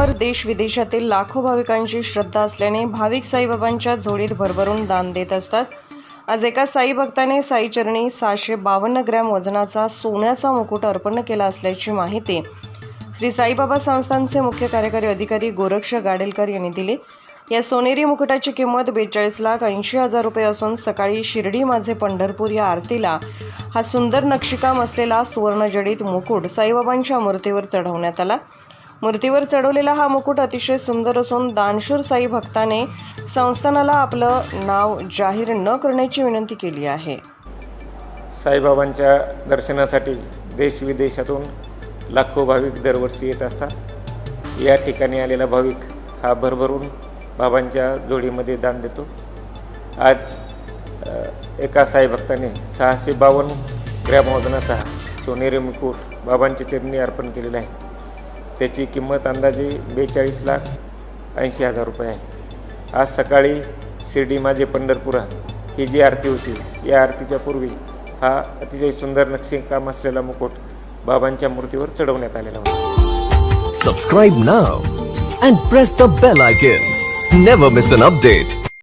देश विदेशातील लाखो भाविकांची श्रद्धा असल्याने भाविक साईबाबांच्या झोडीत भरभरून दान देत असतात. आज एका साई भक्ताने साईचरणी सहाशे बावन्न ग्रॅम वजनाचा सोन्याचा मुकुट अर्पण केला असल्याची माहिती श्री साईबाबा संस्थांचे मुख्य कार्यकारी अधिकारी गोरक्ष गाडेलकर यांनी दिली. या सोनेरी मुकुटाची किंमत बेचाळीस लाख ऐंशी हजार रुपये असून सकाळी शिर्डी माझे पंढरपूर या आरतीला हा सुंदर नक्षीकाम असलेला सुवर्णजडित मुकुट साईबाबांच्या मूर्तीवर चढवण्यात आला. मूर्तीवर चढवलेला हा मुकुट अतिशय सुंदर असून दानशूर साई भक्ताने संस्थानाला आपलं नाव जाहीर न करण्याची विनंती केली आहे. साईबाबांच्या दर्शनासाठी देशविदेशातून लाखो भाविक दरवर्षी येत असतात. या ठिकाणी आलेला भाविक हा भरभरून बाबांच्या जोडीमध्ये दान देतो. आज एका एका साईभक्ताने सहाशे बावन्न ग्रॅम वजनाचा सोनेरी मुकुट बाबांच्या चरणी अर्पण केलेला आहे. त्याची किंमत अंदाजे बेचाळीस लाख ऐंशी हजार रुपये आहे. आज सकाळी शिर्डी माझे पंढरपुरा ही जी आरती होती या आरतीच्या पूर्वी हा अतिशय सुंदर नक्षीकाम असलेला मुकुट बाबांच्या मूर्तीवर चढवण्यात आलेला होता. Subscribe now and press the bell icon never miss an update